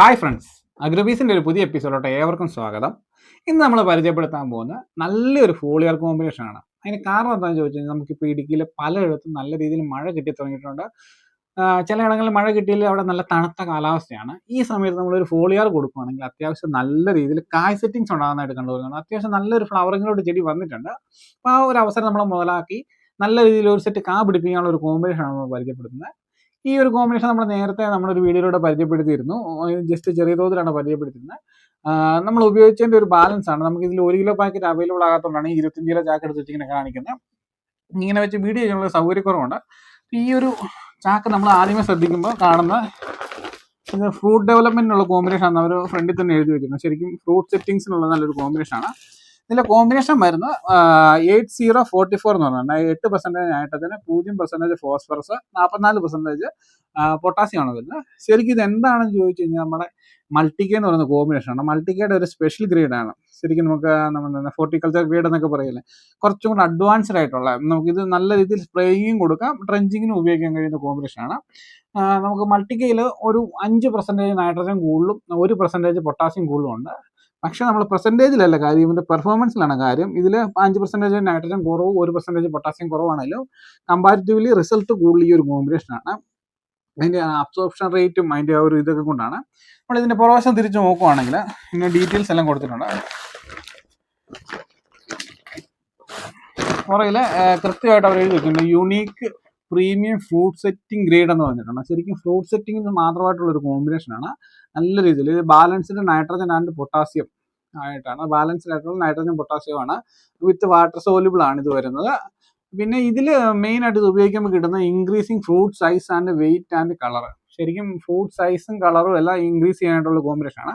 Hi friends അഗ്രബീസിന്റെ ഒരു പുതിയ എപ്പിസോഡോട്ട് ഏവർക്കും സ്വാഗതം. ഇന്ന് നമ്മൾ പരിചയപ്പെടുത്താൻ പോകുന്ന നല്ലൊരു ഫോളിയർ കോമ്പിനേഷൻ ആണ്. അതിന് കാരണം എന്താണെന്ന് ചോദിച്ചു കഴിഞ്ഞാൽ നമുക്കിപ്പോൾ ഇടുക്കിയിൽ പലയിടത്തും നല്ല രീതിയിൽ മഴ കിട്ടി തുടങ്ങിയിട്ടുണ്ട്. ചില ചിലയിടങ്ങളിൽ മഴ കിട്ടിയില്ല അവിടെ നല്ല തണുത്ത കാലാവസ്ഥയാണ്. ഈ സമയത്ത് നമ്മളൊരു ഫോളിയർ കൊടുക്കുകയാണെങ്കിൽ അത്യാവശ്യം നല്ല രീതിയിൽ കായ് സെറ്റിങ്സ് ഉണ്ടാകുന്നതായിട്ട് കണ്ടുവരുന്നുണ്ട് അത്യാവശ്യം നല്ലൊരു ഫ്ലവറിങ്ങിലോട്ട് ചെടി വന്നിട്ടുണ്ട്. അപ്പോൾ ആ ഒരു അവസരം നമ്മൾ മുതലാക്കി നല്ല രീതിയിൽ ഒരു സെറ്റ് കാ പിടിപ്പിക്കാനുള്ള ഒരു കോമ്പിനേഷനാണ് നമ്മൾ പരിചയപ്പെടുത്തുന്നത്. ഈ ഒരു കോമ്പിനേഷൻ നമ്മൾ നേരത്തെ നമ്മളൊരു വീഡിയോയിലൂടെ പരിചയപ്പെടുത്തിയിരുന്നു. ജസ്റ്റ് ചെറിയ തോതിലാണ് പരിചയപ്പെടുത്തുന്നത് നമ്മൾ ഉപയോഗിച്ചതിന്റെ ഒരു ബാലൻസ് ആണ്. നമുക്ക് ഇതിൽ ഒരു കിലോ പാക്കറ്റ് അവൈലബിൾ ആകാത്തതുകൊണ്ടാണ് ഈ ഇരുപത്തഞ്ച് കിലോ ചാക്ക് എടുത്തിട്ട് ഇങ്ങനെ കാണിക്കുന്നത് ഇങ്ങനെ വെച്ച് വീഡിയോ ചെയ്യാനുള്ള സൗകര്യക്കുറവുണ്ട്. ഈ ഒരു ചാക്ക് നമ്മൾ ആദ്യമേ ശ്രദ്ധിക്കുമ്പോൾ കാണുന്ന ഫ്രൂട്ട് ഡെവലപ്മെന്റിനുള്ള കോമ്പിനേഷൻ ആണ് അവർ ഫ്രണ്ടിൽ തന്നെ എഴുതി വെച്ചിട്ടുണ്ട് ശരിക്കും ഫ്രൂട്ട് സെറ്റിംഗ്സിനുള്ള നല്ലൊരു കോമ്പിനേഷൻ ആണ്. ഇതിന്റെ കോമ്പിനേഷൻ മരുന്ന് എയ്റ്റ് സീറോ ഫോർട്ടി ഫോർ എന്ന് പറഞ്ഞാൽ എട്ട് പെർസെന്റേജ് നൈട്രജന് പൂജ്യം പെർസെന്റേജ് ഫോസ്ഫറസ് നാൽപ്പത്തിനാല് പെർസെന്റേജ് പൊട്ടാസ്യം ആണ് വരുന്നത്. ശരിക്കും ഇത് എന്താണെന്ന് ചോദിച്ചു കഴിഞ്ഞാൽ നമ്മുടെ മൾട്ടിക്ക എന്ന് പറയുന്ന കോമ്പിനേഷൻ ആണ്. മൾട്ടിക്കയുടെ ഒരു സ്പെഷ്യൽ ഗ്രേഡ് ആണ്. ശരിക്കും നമുക്ക് നമ്മൾ ഫോർട്ടിക്കൾച്ചർ ഗ്രേഡ് എന്നൊക്കെ പറയില്ലേ? കുറച്ചും കൂടെ അഡ്വാൻസ്ഡ് ആയിട്ടുള്ള നമുക്കിത് നല്ല രീതിയിൽ സ്പ്രേയിങ്ങും കൊടുക്കാം ട്രെഞ്ചിങ്ങിനും ഉപയോഗിക്കാൻ കഴിയുന്ന കോമ്പിനേഷൻ ആണ്. നമുക്ക് മൾട്ടിക്കയിൽ ഒരു അഞ്ച് പെർസെന്റേജ് നൈട്രജൻ കൂടുതലും ഒരു പെർസെന്റേജ് പൊട്ടാസ്യം കൂടുതലും ഉണ്ട്. പക്ഷെ നമ്മൾ പെർസെന്റേജിലല്ല കാര്യം ഇവന്റെ പെർഫോമൻസിലാണ് കാര്യം. ഇതിൽ അഞ്ച് പെർസെന്റേജ് നൈട്രജൻ കുറവ് ഒരു പെർസെന്റേജ് പൊട്ടാസ്യം കുറവാണെങ്കിലും കമ്പാരിറ്റീവ്ലി റിസൾട്ട് കൂടുതൽ ഈ ഒരു കോമ്പിനേഷനാണ് അതിന്റെ അബ്സോർപ്ഷൻ റേറ്റും അതിന്റെ ആ ഒരു ഇതൊക്കെ കൊണ്ടാണ്. നമ്മൾ ഇതിന്റെ പുറവശം തിരിച്ച് നോക്കുവാണെങ്കിൽ ഇങ്ങനെ ഡീറ്റെയിൽസ് എല്ലാം കൊടുത്തിട്ടുണ്ട്. പുറകിൽ കൃത്യമായിട്ട് അവർ എഴുതി വെക്കുന്നുണ്ട് unique premium fruit setting grade എന്ന് പറഞ്ഞിട്ടുണ്ട്. ശരിക്കും ഫ്രൂട്ട് സെറ്റിംഗിന് മാത്രമായിട്ടുള്ള ഒരു കോമ്പിനേഷൻ ആണ്. നല്ല രീതിയിൽ ഇത് ബാലൻസ്ഡ് നൈട്രജൻ ആൻഡ് പൊട്ടാസ്യം ആയിട്ടാണ്. ബാലൻസ്ഡ് ആയിട്ടുള്ള നൈട്രജൻ പൊട്ടാസ്യം ആണ്. വിത്ത് വാട്ടർ സോല്യൂബിൾ ആണ് ഇത് വരുന്നത്. പിന്നെ ഇതിൽ മെയിൻ ആയിട്ട് ഇത് ഉപയോഗിക്കുമ്പോൾ കിട്ടുന്ന increasing fruit size and weight and colour ശരിക്കും ഫ്രൂട്ട് സൈസും കളറും എല്ലാം ഇൻക്രീസ് ചെയ്യാനായിട്ടുള്ള കോമ്പിനേഷൻ ആണ്.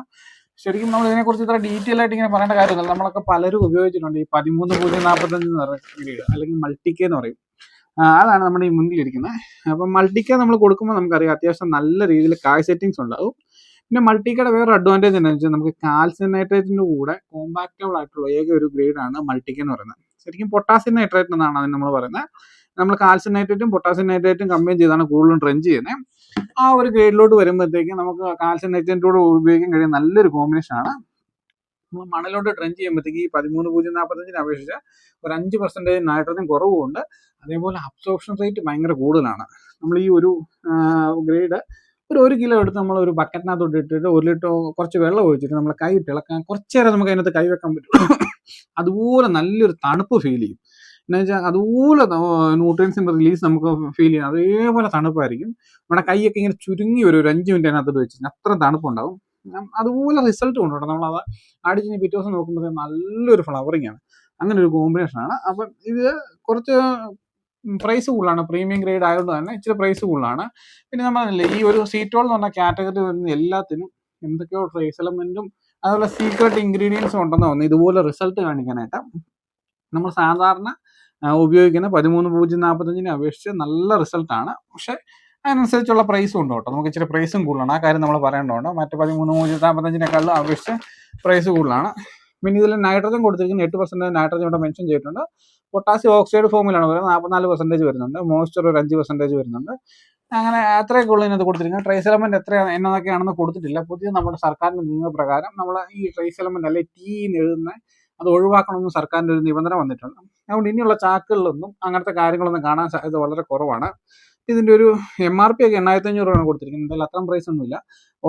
ശരിക്കും നമ്മൾ ഇതിനെക്കുറിച്ച് ഇത്ര ഡീറ്റെയിൽ ആയിട്ട് ഇങ്ങനെ പറയേണ്ട കാര്യമൊന്നുമില്ല. നമ്മളൊക്കെ പലരും ഉപയോഗിച്ചിട്ടുണ്ട്. ഈ പതിമൂന്ന് പൂജ്യം നാൽപ്പത്തഞ്ച് എന്ന് പറയുന്ന അല്ലെങ്കിൽ മൾട്ടിക്കേ എന്ന് പറയും. അതാണ് നമ്മുടെ ഈ മുന്നിലിരിക്കുന്നത് അപ്പം മൾട്ടിക്ക നമ്മൾ കൊടുക്കുമ്പോൾ നമുക്കറിയാം അത്യാവശ്യം നല്ല രീതിയിൽ കായ് സെറ്റിങ്സ് ഉണ്ടാവും. പിന്നെ മൾട്ടിക്കയുടെ വേറെ അഡ്വാന്റേജ് എന്താണെന്ന് വെച്ചാൽ നമുക്ക് കാൽസ്യം നൈട്രേറ്റിന്റെ കൂടെ കോമ്പാക്റ്റബിൾ ആയിട്ടുള്ള ഏക ഒരു ഗ്രേഡാണ് മൾട്ടിക്ക എന്ന് പറയുന്നത്. ശരിക്കും പൊട്ടാസ്യം നൈട്രേറ്റ് എന്നാണ് അതിന് നമ്മൾ പറയുന്നത്. നമ്മൾ കാൽസ്യം നൈട്രേറ്റും പൊട്ടാസ്യം നൈട്രേറ്റും കമ്പൈൻ ചെയ്താണ് കൂടുതലും ട്രെഞ്ച് ചെയ്യുന്നത്. ആ ഒരു ഗ്രേഡിലോട്ട് വരുമ്പോഴത്തേക്കും നമുക്ക് കാൽസ്യം നൈട്രേറ്റിനോട് ഉപയോഗിക്കാൻ കഴിയുന്ന നല്ലൊരു കോമ്പിനേഷൻ ആണ് മണലോട്ട് ട്രെൻഡ് ചെയ്യുമ്പോഴത്തേക്ക് ഈ പതിമൂന്ന് പൂജ്യം നാൽപ്പത്തഞ്ചിനെ അപേക്ഷിച്ച് ഒരു അഞ്ച് പെർസെന്റേജ് നൈട്രജൻ കുറവുമുണ്ട്. അതേപോലെ അബ്സോർപ്ഷൻ റേറ്റ് ഭയങ്കര കൂടുതലാണ്. നമ്മൾ ഈ ഒരു ഗ്രേഡ് ഒരു ഒരു കിലോ എടുത്ത് നമ്മൾ ഒരു ബക്കറ്റിനകത്തോട്ട് ഇട്ടിട്ട് ഒരു ലിറ്റർ കുറച്ച് വെള്ളം ഒഴിച്ചിട്ട് നമ്മൾ കൈ ഇളക്കാൻ കുറച്ച് നേരം നമുക്ക് അതിനകത്ത് കൈ വെക്കാൻ പറ്റും. അതുപോലെ നല്ലൊരു തണുപ്പ് ഫീൽ ചെയ്യും. എന്ന് വെച്ചാൽ അതുപോലെ ന്യൂട്രിയൻസിന്റെ റിലീസ് നമുക്ക് ഫീൽ ചെയ്യാം. അതേപോലെ തണുപ്പായിരിക്കും. നമ്മുടെ കൈയൊക്കെ ഇങ്ങനെ ചുരുങ്ങി വരും. ഒരു അഞ്ച് മിനിറ്റ് അതിനകത്തോട്ട് വെച്ച് അത്ര തണുപ്പുണ്ടാവും. അതുപോലെ റിസൾട്ട് കൊണ്ടുവരണം. നമ്മൾ അത് അടിച്ച് പിറ്റേ ദിവസം നോക്കുമ്പോൾ നല്ലൊരു ഫ്ലവറിങ് ആണ്. അങ്ങനെ ഒരു കോമ്പിനേഷൻ ആണ്. അപ്പം ഇത് കുറച്ച് പ്രൈസ് കൂടുതലാണ്. പ്രീമിയം ഗ്രേഡ് ആയതുകൊണ്ട് തന്നെ ഇച്ചിരി പ്രൈസ് കൂടുതലാണ്. പിന്നെ നമ്മളല്ലേ ഈ ഒരു സീറ്റോൾ എന്ന് പറഞ്ഞ കാറ്റഗറി വരുന്ന എല്ലാത്തിനും എന്തൊക്കെയോ ട്രേസ് എലമെന്റും അതുപോലെ സീക്രട്ട് ഇൻഗ്രീഡിയൻസും ഉണ്ടെന്ന് തോന്നുന്നു ഇതുപോലെ റിസൾട്ട് കാണിക്കാനായിട്ട് നമ്മൾ സാധാരണ ഉപയോഗിക്കുന്ന പതിമൂന്ന് പൂജ്യം നാൽപ്പത്തഞ്ചിനെ അപേക്ഷിച്ച് നല്ല റിസൾട്ടാണ് പക്ഷെ അതിനനുസരിച്ചുള്ള പ്രൈസും ഉണ്ട് കേട്ടോ നമുക്ക് ഇച്ചിരി പ്രൈസും കൂടുതലാണ്. ആ കാര്യം നമ്മൾ പറയേണ്ടതുണ്ട്. മറ്റ് പതിമൂന്ന് മൂന്നൂറ്റി നാൽപ്പത്തഞ്ചിനേക്കാളും അപേക്ഷിച്ച് പ്രൈസ് കൂടുതലാണ്. പിന്നെ ഇതിൽ നൈട്രജൻ കൊടുത്തിരിക്കുന്ന. എട്ട് പെർസെന്റേജ് നൈട്രജൻ ഇവിടെ മെൻഷൻ ചെയ്തിട്ടുണ്ട്. പൊട്ടാസ്യം ഓക്സൈഡ് ഫോമിലാണ് വരുന്നത്. നാൽപ്പത്തിനാല് പെർസെന്റേജ് വരുന്നുണ്ട്. മോയ്സ്ചർ ഒരു അഞ്ച് പെർസെന്റേജ് വരുന്നുണ്ട്. അങ്ങനെ അത്രയൊക്കെ ഉള്ളൂ ഇതിനകത്ത് കൊടുത്തിരിക്കുന്നത്. ട്രേസ് എലമെന്റ് എത്ര എന്നതൊക്കെയാണെന്ന് കൊടുത്തിട്ടില്ല. പുതിയ നമ്മുടെ സർക്കാരിന്റെ നിയമപ്രകാരം നമ്മൾ ഈ ട്രേസ് എലമെന്റ് അല്ലെ ടീ എന്ന് എഴുതുന്ന അത് ഒഴിവാക്കണമെന്ന് സർക്കാരിന്റെ ഒരു നിബന്ധന വന്നിട്ടുണ്ട്. അതുകൊണ്ട് ഇനിയുള്ള ചാക്കുകളിലൊന്നും അങ്ങനത്തെ കാര്യങ്ങളൊന്നും കാണാൻ സാധ്യത വളരെ കുറവാണ്. ഇതിന്റെ ഒരു എം ആർ പി ഒക്കെ എണ്ണായിരത്തി അഞ്ഞൂറ് രൂപയാണ് കൊടുത്തിരിക്കുന്നത്. എന്തായാലും അത്രയും പ്രൈസ് ഒന്നുമില്ല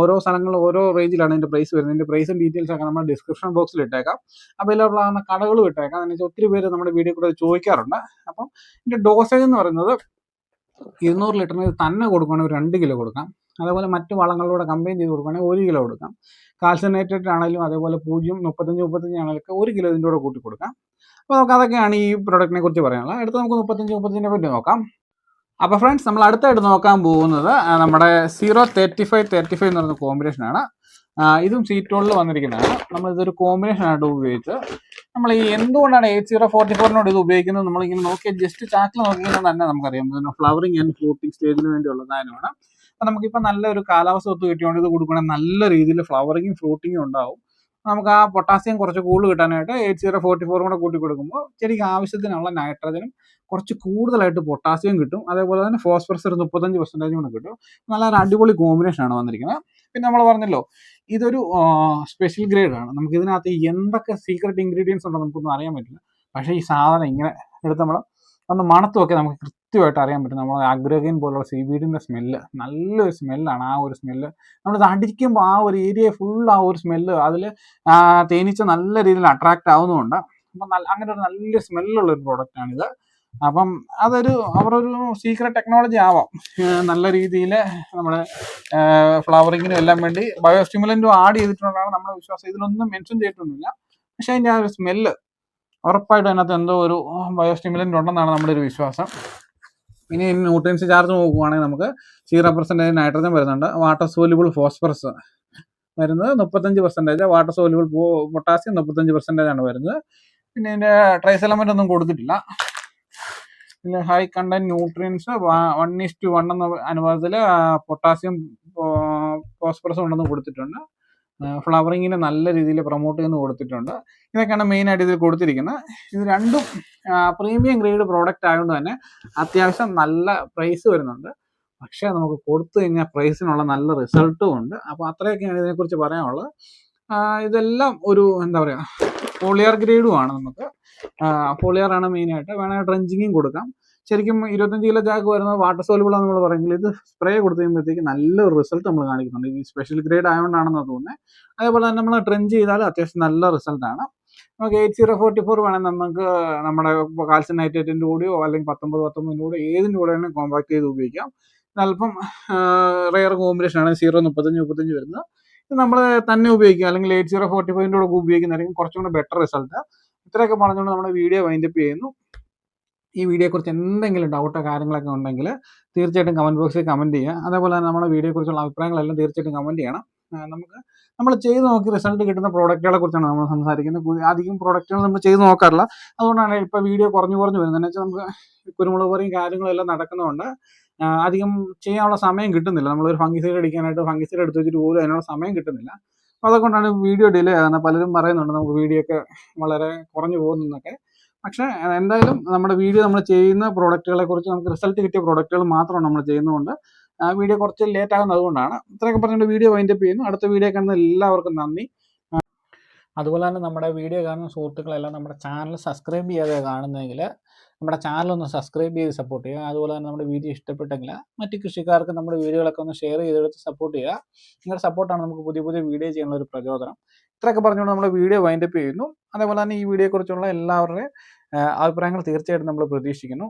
ഓരോ സ്ഥലങ്ങളിൽ ഓരോ റേഞ്ചിലാണ് ഇതിന്റെ പ്രൈസ് വരുന്നത്. ഇതിന്റെ പ്രൈസും ഡീറ്റെയിൽസ് ഒക്കെ നമ്മുടെ ഡിസ്ക്രിപ്ഷൻ ബോക്സിൽ ഇട്ടേക്കാം. അവൈലബിൾ ആകുന്ന കടകളും ഇട്ടേക്കാം. അതിനെ ഒത്തിരി പേര് നമ്മുടെ വീഡിയോ കൂടെ ചോദിക്കാറുണ്ട്. അപ്പം ഇതിന്റെ ഡോസേജ് എന്ന് പറയുന്നത് ഇരുന്നൂറ് ലിറ്ററിന് തന്നെ കൊടുക്കുകയാണെങ്കിൽ രണ്ട് കിലോ കൊടുക്കാം. അതേപോലെ മറ്റ് വളങ്ങളിലൂടെ കമ്പൈൻ ചെയ്ത് കൊടുക്കുകയാണെങ്കിൽ ഒരു കിലോ കൊടുക്കാം. കാൽസ്യം ആണെങ്കിലും അതേപോലെ പൂജ്യം മുപ്പത്തഞ്ച് മുപ്പത്തഞ്ച് ആണെങ്കിലും ഒരു കിലോ ഇതിന്റെ കൂടെ കൂട്ടി കൊടുക്കാം. അപ്പോൾ നമുക്ക് അതൊക്കെയാണ് ഈ പ്രൊഡക്റ്റിനെ കുറിച്ച് പറയാനുള്ളത്. അടുത്ത് നമുക്ക് മുപ്പത്തഞ്ച് മുപ്പത്തഞ്ചിനെ പറ്റി നോക്കാം. അപ്പോൾ ഫ്രണ്ട്സ് നമ്മൾ അടുത്തായിട്ട് നോക്കാൻ പോകുന്നത് നമ്മുടെ zero thirty five thirty five എന്ന് പറയുന്ന കോമ്പിനേഷനാണ് ഇതും സീറ്റോളിൽ വന്നിരിക്കുന്നതാണ്. നമ്മൾ ഇതൊരു കോമ്പിനേഷൻ ആയിട്ട് ഉപയോഗിച്ച് നമ്മൾ ഈ എന്തുകൊണ്ടാണ് എയ്റ്റ് സീറോ ഫോർട്ടി ഫോറിനോട് ഇത് ഉപയോഗിക്കുന്നത്? നമ്മളിങ്ങനെ നോക്കിയാൽ ജസ്റ്റ് ചാക്കിൽ നോക്കിയാൽ തന്നെ നമുക്കറിയാം. ഫ്ലവറിങ് ആൻഡ് ഫ്രൂട്ടിങ് സ്റ്റേജിന് വേണ്ടിയുള്ള സാധനമാണ്. അപ്പം നമുക്കിപ്പോൾ നല്ലൊരു കാലാവസ്ഥ ഒത്തു കിട്ടിയോണ്ട് ഇത് കൊടുക്കണമെങ്കിൽ നല്ല രീതിയിൽ ഫ്ലവറിങ്ങും ഫ്രൂട്ടിങ്ങും ഉണ്ടാവും. നമുക്ക് ആ പൊട്ടാസ്യം കുറച്ച് കൂടുതൽ കിട്ടാനായിട്ട് എയ്റ്റ് സീറോ ഫോർട്ടി ഫോറും കൂടെ കൂട്ടി കൊടുക്കുമ്പോൾ ചെടിക്ക് ആവശ്യത്തിനുള്ള നൈട്രജനും കുറച്ച് കൂടുതലായിട്ട് പൊട്ടാസ്യം കിട്ടും. അതേപോലെ തന്നെ ഫോസ്ഫറസ് ഒരു മുപ്പത്തഞ്ച് പെർസെന്റേജ് കൂടെ കിട്ടും. നല്ല അടിപൊളി കോമ്പിനേഷൻ ആണ് വന്നിരിക്കുന്നത്. പിന്നെ നമ്മൾ പറഞ്ഞല്ലോ ഇതൊരു സ്പെഷ്യൽ ഗ്രേഡാണ് നമുക്ക് ഇതിനകത്ത് എന്തൊക്കെ സീക്രട്ട് ഇൻഗ്രീഡിയൻസ് ഉണ്ടോ നമുക്കൊന്നും അറിയാൻ പറ്റില്ല. പക്ഷേ ഈ സാധനം ഇങ്ങനെ എടുത്ത് നമ്മൾ ഒന്ന് മണത്തുമൊക്കെ നമുക്ക് കൃത്യമായിട്ട് അറിയാൻ പറ്റും. നമ്മൾ അഗ്രഗൈൻ പോലുള്ള സീബീഡിന്റെ സ്മെല്ല് നല്ലൊരു സ്മെല്ലാണ് ആ ഒരു സ്മെല്ല് നമ്മളിത് അടിക്കുമ്പോൾ ആ ഒരു ഏരിയ ഫുൾ ആ ഒരു സ്മെല്ല് അതിൽ തേനീച്ച നല്ല രീതിയിൽ അട്രാക്റ്റ് ആവുന്നതുകൊണ്ട്. അപ്പം നല്ല അങ്ങനെ ഒരു നല്ല സ്മെല്ലുള്ള ഒരു പ്രോഡക്റ്റാണിത് അപ്പം അതൊരു അവരൊരു സീക്രട്ട് ടെക്നോളജി ആവാം. നല്ല രീതിയിൽ നമ്മുടെ ഫ്ലവറിങ്ങിനും എല്ലാം വേണ്ടി ബയോ സ്റ്റിമുലന്റും ആഡ് ചെയ്തിട്ടുള്ളതാണ് നമ്മുടെ വിശ്വാസം. ഇതിലൊന്നും മെൻഷൻ ചെയ്തിട്ടൊന്നുമില്ല. പക്ഷേ അതിന്റെ ആ ഒരു സ്മെല്ല് ഉറപ്പായിട്ടും അതിനകത്ത് എന്തോ ഒരു ബയോ സ്റ്റിമുലന്റ് ഉണ്ടെന്നാണ് നമ്മുടെ ഒരു വിശ്വാസം. ഇനി ന്യൂട്രിയൻസ് ചാർജ് നോക്കുവാണെങ്കിൽ നമുക്ക് സീറോ പെർസെന്റേജ് നൈട്രജൻ വരുന്നുണ്ട്. വാട്ടർ സോല്യൂബിൾ ഫോസ്ഫറസ് വരുന്നത് മുപ്പത്തഞ്ച് പെർസെന്റേജ് വാട്ടർ സോല്യൂബിൾ പൊട്ടാസ്യം മുപ്പത്തഞ്ച് പെർസെന്റേജ് ആണ് വരുന്നത്. പിന്നെ ഇതിന്റെ ട്രൈസ് എലമെന്റ് ഒന്നും കൊടുത്തിട്ടില്ല. പിന്നെ high content nutrients one is to one എന്ന അനുപാതത്തിൽ പൊട്ടാസ്യം ഫോസ്ഫറസ് ഉണ്ടെന്ന് കൊടുത്തിട്ടുണ്ട്. ഫ്ലവറിങ്ങിനെ നല്ല രീതിയിൽ പ്രൊമോട്ട് ചെയ്യുന്ന കൊടുത്തിട്ടുണ്ട്. ഇതൊക്കെയാണ് മെയിൻ ആയിട്ട് ഇതിൽ കൊടുത്തിരിക്കുന്നത്. ഇത് രണ്ടും പ്രീമിയം ഗ്രേഡ് പ്രോഡക്റ്റ് ആയതുകൊണ്ട് തന്നെ അത്യാവശ്യം നല്ല പ്രൈസ് വരുന്നുണ്ട്. പക്ഷേ നമുക്ക് കൊടുത്തു കഴിഞ്ഞാൽ പ്രൈസിനുള്ള നല്ല റിസൾട്ടും ഉണ്ട്. അപ്പോൾ അത്രയൊക്കെയാണ് ഇതിനെക്കുറിച്ച് പറയാനുള്ളത്. ഇതെല്ലാം ഒരു എന്താ പറയുക പോളിയർ ഗ്രേഡുമാണ് നമുക്ക്. പോളിയർ ആണ് മെയിനായിട്ട് വേണമെങ്കിൽ ഡ്രഞ്ചിങ്ങും കൊടുക്കാം. ശരിക്കും ഇരുപത്തഞ്ച് കിലോ ചാക്ക് വരുന്നത് വാട്ടർ സോലുബിൾ നമ്മൾ പറയുന്നത്. ഇത് സ്പ്രേ കൊടുത്തു കഴിയുമ്പോഴത്തേക്ക് നല്ലൊരു റിസൾട്ട് നമ്മൾ കാണിക്കുന്നുണ്ട്. ഈ സ്പെഷ്യൽ ഗ്രേഡ് ആയതുകൊണ്ടാണെന്ന് തോന്നുന്നത് അതേപോലെ തന്നെ നമ്മൾ ട്രെഞ്ച് ചെയ്താൽ അത്യാവശ്യം നല്ല റിസൾട്ടാണ് നമുക്ക് എയ്റ്റ് സീറോ ഫോർട്ടി ഫോർ വേണമെങ്കിൽ നമുക്ക് നമ്മുടെ കാൽസ്യം നൈറ്റേറ്റിന്റെ കൂടെയോ അല്ലെങ്കിൽ പത്തൊമ്പത് പത്തൊമ്പതിന്റെ കൂടെ ഏതിന്റെ കൂടെ വേണമെങ്കിൽ കോമ്പാക്ട് ചെയ്ത് ഉപയോഗിക്കാം. അല്പം റെയർ കോമ്പിനേഷൻ ആണ്. സീറോ മുപ്പത്തഞ്ച് മുപ്പത്തഞ്ച് വരുന്നത്. ഇത് നമ്മൾ തന്നെ ഉപയോഗിക്കുക അല്ലെങ്കിൽ എയ്റ്റ് സീറോ ഫോർട്ടി ഫൈവിന്റെ കൂടെ ഉപയോഗിക്കുന്നതായിരിക്കും കുറച്ചും കൂടെ ബെറ്റർ റിസൾട്ട് ഇത്രയൊക്കെ പറഞ്ഞുകൊണ്ട് നമ്മുടെ വീഡിയോ വൈൻഡപ്പ് ചെയ്യുന്നു. ഈ വീഡിയോയെക്കുറിച്ച് എന്തെങ്കിലും ഡൗട്ടോ കാര്യങ്ങളൊക്കെ ഉണ്ടെങ്കിൽ തീർച്ചയായിട്ടും കമന്റ് ബോക്സിൽ കമന്റ് ചെയ്യുക. അതേപോലെ തന്നെ നമ്മുടെ വീഡിയോയെക്കുറിച്ചുള്ള അഭിപ്രായങ്ങളെല്ലാം തീർച്ചയായിട്ടും കമന്റ് ചെയ്യണം. നമുക്ക് നമ്മൾ ചെയ്ത് നോക്കി റിസൾട്ട് കിട്ടുന്ന പ്രോഡക്റ്റുകളെ കുറിച്ചാണ് നമ്മൾ സംസാരിക്കുന്നത്. അധികം പ്രോഡക്റ്റുകൾ നമ്മൾ ചെയ്ത് നോക്കാറില്ല. അതുകൊണ്ടാണ് ഇപ്പോൾ വീഡിയോ കുറഞ്ഞു കുറഞ്ഞു വരുന്നത്. എന്നുവെച്ചാൽ നമുക്ക് കുരുമുളക് പറയും കാര്യങ്ങളെല്ലാം നടക്കുന്നതുകൊണ്ട് അധികം ചെയ്യാനുള്ള സമയം കിട്ടുന്നില്ല. നമ്മളൊരു ഫംഗിസൈഡ് അടിക്കാനായിട്ട് ഫംഗിസൈഡ് എടുത്ത് വെച്ചിട്ട് പോലും അതിനുള്ള സമയം കിട്ടുന്നില്ല. അപ്പോൾ അതുകൊണ്ടാണ് വീഡിയോ ഡിലേ ആകുന്നത്. പലരും പറയുന്നുണ്ട് നമുക്ക് വീഡിയോ ഒക്കെ വളരെ കുറഞ്ഞു പോകുന്നൊക്കെ പക്ഷേ എന്തായാലും നമ്മുടെ വീഡിയോ നമ്മൾ ചെയ്യുന്ന പ്രോഡക്റ്റുകളെ കുറിച്ച് നമുക്ക് റിസൾട്ട് കിട്ടിയ പ്രോഡക്റ്റുകൾ മാത്രമാണ് നമ്മൾ ചെയ്യുന്നതുകൊണ്ട് ആ വീഡിയോ കുറച്ച് ലേറ്റ് ആകുന്നത് അതുകൊണ്ടാണ്. ഇത്രയൊക്കെ പറഞ്ഞുകൊണ്ട് വീഡിയോ വൈൻഡപ്പ് ചെയ്യുന്നു. അടുത്ത വീഡിയോ കാണുന്ന എല്ലാവർക്കും നന്ദി. അതുപോലെ തന്നെ നമ്മുടെ വീഡിയോ കാണുന്ന സുഹൃത്തുക്കളെല്ലാം നമ്മുടെ ചാനൽ സബ്സ്ക്രൈബ് ചെയ്യാതെ കാണുന്നതെങ്കിൽ നമ്മുടെ ചാനൽ ഒന്ന് സബ്സ്ക്രൈബ് ചെയ്ത് സപ്പോർട്ട് ചെയ്യുക. അതുപോലെ തന്നെ നമ്മുടെ വീഡിയോ ഇഷ്ടപ്പെട്ടെങ്കിൽ മറ്റ് കൃഷിക്കാർക്ക് നമ്മുടെ വീഡിയോകളൊക്കെ ഒന്ന് ഷെയർ ചെയ്തെടുത്ത് സപ്പോർട്ട് ചെയ്യുക. നിങ്ങളുടെ സപ്പോർട്ടാണ് നമുക്ക് പുതിയ പുതിയ വീഡിയോ ചെയ്യാനുള്ള ഒരു പ്രചോദനം. ഇത്രയൊക്കെ പറഞ്ഞുകൊണ്ട് നമ്മുടെ വീഡിയോ വൈൻഡപ്പ് ചെയ്യുന്നു. അതേപോലെ തന്നെ ഈ വീഡിയോയെക്കുറിച്ചുള്ള എല്ലാവരുടെയും അഭിപ്രായങ്ങൾ തീർച്ചയായിട്ടും നമ്മൾ പ്രതീക്ഷിക്കുന്നു.